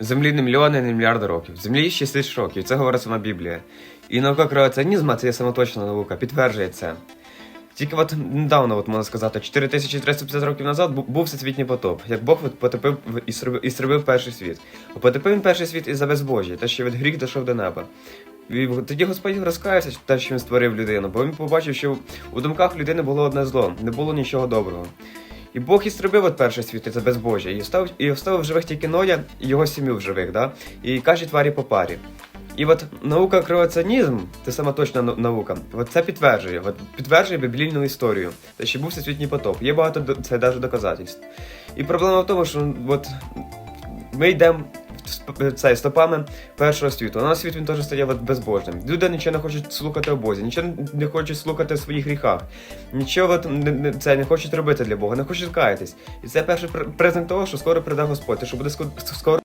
Землі не мільйони, не мільярди років. Землі 6 тисяч років. Це говорить сама Біблія. І наука креаціонізму, це є самоточна наука, підтверджує це. Тільки от недавно, от можна сказати, 4350 років назад був всесвітній потоп. Як Бог от потопив і зробив, і перший світ. Потопив він перший світ із-за безбожжя, те, що від гріх дійшов до неба. І тоді Господь розкаявся, те, що він створив людину, бо він побачив, що у думках людини було одне зло, не було нічого доброго. І Бог і зробив от перший світ, і це безбожжя, і встав, і вставив в живих тільки Ноя і його сім'ю в живих, да? і каже тварі по парі. І от наука креаціонізм, це сама точна наука, от це підтверджує, от підтверджує біблійну історію, те, що був всесвітній потоп. Є багато це навіть доказательств. І проблема в тому, що от ми йдемо сп- цей, стопами першого світу. А на світ він теж стає безбожним. Люди нічого не хочуть слухати о Бозі, нічого не хочуть слухати о своїх гріхах, нічого не, це не хочуть робити для Бога, не хочуть каятись. І це перший пр- признак того, що скоро прийде Господь, що буде скоро